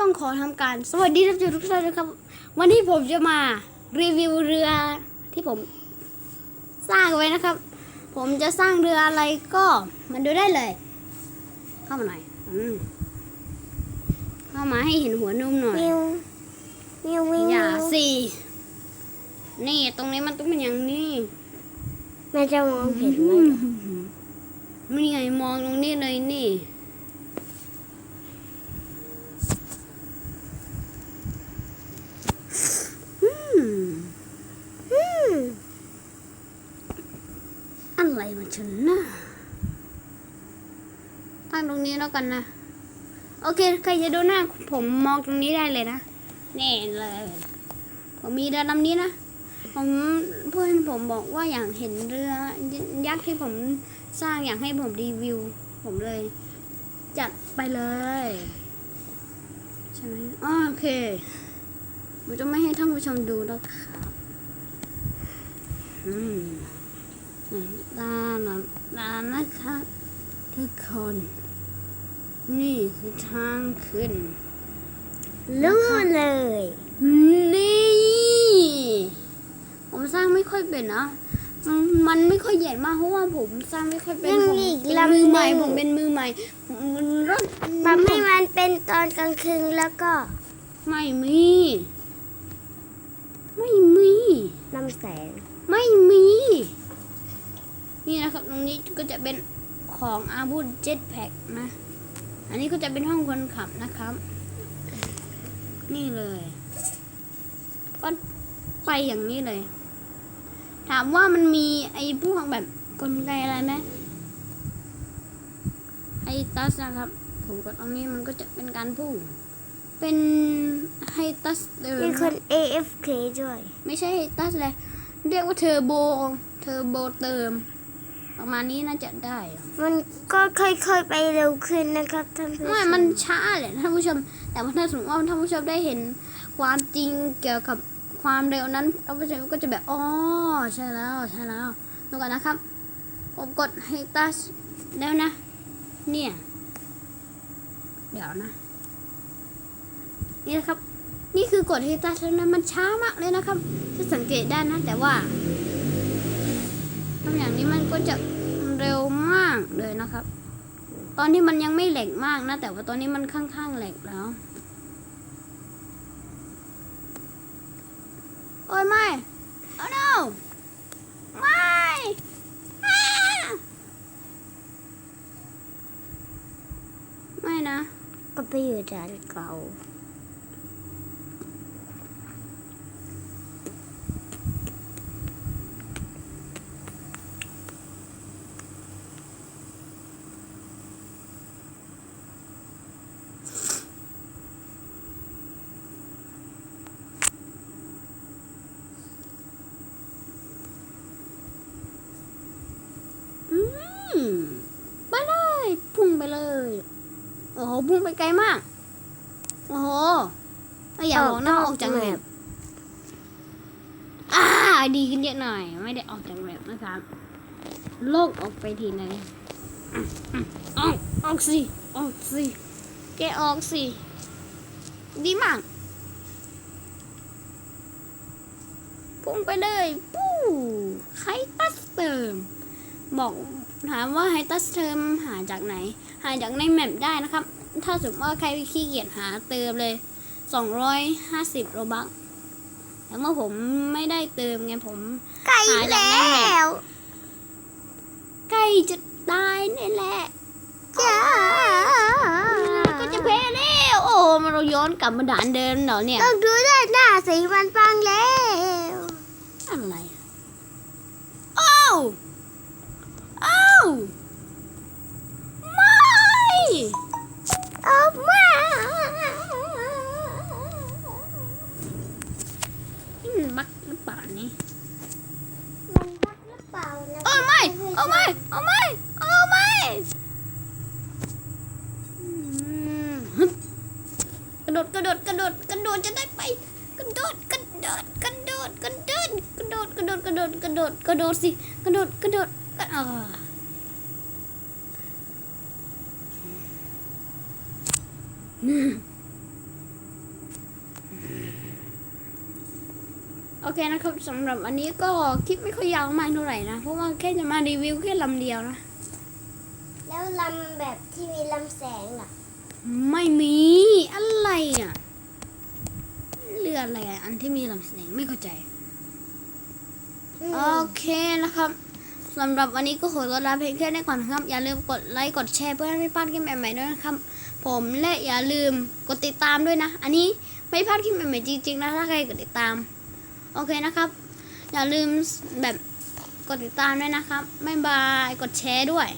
ต้องขอทำการ สวัสดีท่านผู้ชมทุกท่านนะครับ วันนี้ผมจะมารีวิวเรือที่ผมสร้างไว้นะครับ ผมจะสร้างเรืออะไรก็มันดูได้เลย เข้ามาหน่อยอืมเข้ามาให้เห็นหัวนมหน่อยมิวมิวมิวอย่าสินี่ตรงนี้มันต้องเป็นอย่างนี้แม่จะมองเห็นไหมมันไงมองตรงนี้เลยนี่ อืม อืม อะไร มันชนนะตั้งตรงนี้แล้วกันนะ โอเค ใครจะดูหน้าผมมองตรงนี้ได้เลยนะแน่เลย ผมมีเรือลำนี้นะ ผมเพื่อนผมบอกว่าอยากเห็นเรือยักษ์ที่ผมสร้างอยากให้ผมรีวิว ผมเลย จัดไปเลย ใช่ไหมโอเคผมจะไม่ให้ท่านผู้ชมดูแล้วครับ อืม ตาหนะตานะครับทุกคน นี่คือทางขึ้นรู้เลย นี่ ผมสร้างไม่ค่อยเป็นนะมันมันไม่ค่อยใหญ่มากเพราะว่าผมสร้างไม่ค่อยเป็นยังผมมีอีกเป็นลำมือหใหม่นึ่งผมเป็นมือใหม่มันรถทำให้มันเป็นตอนกลางคืนแล้วก็ ไม่มี ไม่มีลำแสงไม่มี นี่นะครับ ตรงนี้ก็จะเป็นของอาวุธเจ็ตแพ็กนะ อันนี้ก็จะเป็นห้องคนขับนะครับ นี่เลย ก็ไปอย่างนี้เลย ถามว่ามันมีไอ้พวกแบบกลไกอะไรไหมไฮตัสนะครับ ผมกดตรงนี้มันก็จะเป็นการพุ่ง เป็นไฮตัสเดิมมีคน AFK ด้วย ไม่ใช่ไฮตัสเลย เรียกว่าเทอร์โบ เทอร์โบเติม ประมาณนี้น่าจะได้อะมันก็ค่อยๆไปเร็วขึ้นนะครับท่านผู้ชไม่มมันช้าแหละท่านผู้ชม แต่ว่าถ้าสมมติว่าท่านผู้ชมได้เห็นความจริงเกี่ยวกับความเร็วนั้นท่านผู้ชมก็จะแบบอ๋อใช่แล้วใช่แล้วดูกันนะครับผมกดให้ตัสแล้วนะ เนี่ย เดี๋ยวนะ นี่นะครับ นี่คือกดให้ตัสแล้วนะมันช้ามากเลยนะครับจะสังเกตได้นะแต่ว่า ทำอย่างนี้มันก็จะเร็วมากเลยนะครับ ตอนที่มันยังไม่แหลกมากนะ แต่ว่าตอนนี้มันค่อนข้างแหลกแล้ว โอ้ยไม่ oh no ไม่ไม่นะ ก็ไปอยู่จานเก่า อื มไปเลยพุ่งไปเลย โอ้โห พุ่งไปไกลมาก โอ้โหไม่อยากบอกนออกจากแมปอ่า ดีขึ้นเยอะหน่อย ไม่ได้ออกจากแมปนะครับ โลกออกไปทีไหนออกออกสิออกสิแกออกสิ ดีมากพุ่งไปเลย ปู้ไฮตัสเติม บอก ถามว่าไฮตัสเติมหาจากไหน หาจากในแมปได้นะครับ ถ้าสมมติว่าใครขี้เกียจหาเติมเลย 250โรบักแต่เมื่อผมไม่ได้เติมไงผมไก่หาจากแล้ในแมปวใกล้จะตายนี่แหละจ้าก็จะแพ้แล้วโอ้มันเราย้อนกลับมาด่านเดิมเหรอเนี่ยต้องดูได้หน้าสีมันฟังแล้วอะไรอ้าวอ้าว ไม่ออกมานี่มันบักหรือเปล่านี่มันบักหรือเปล่านะเอาไม่เอาไม่เอาไม่เอาไม่อืมกระโดดกระโดดกระโดดกระโดดจะได้ไปกระโดดกระโดดกระโดดกระโดดกระโดดกระโดดกระโดดกระโดดกระโดดสิกระโดดกระโดดกระอ่า โอเคนะครับสำหรับอันนี้ก็คลิปไม่ค่อยยาวมากเท่าไหร่นะ เพราะว่าแค่จะมารีวิวแค่ลำเดียวนะ แล้วลำแบบที่มีลำแสงเหรไม่มีอะไรอะ เรืออะไรอันที่มีลำแสงไม่เข้าใจ โอเคนะครับสำหรับวันนี้ก็ขอตัวลาเพียงแค่นี้ก่อนครับ อย่าลืมกดไลค์กดแชร์เพื่อให้ไม่พลาดคลิปใหม่ๆด้วยนะครับ ผมและอย่าลืมกดติดตามด้วยนะ อันนี้ไม่พลาดคลิปใหม่ๆจริงๆนะถ้าใครกดติดตาม โอเคนะครับ อย่าลืมแบบกดติดตามด้วยนะครับบ๊ายบายกดแชร์ด้วย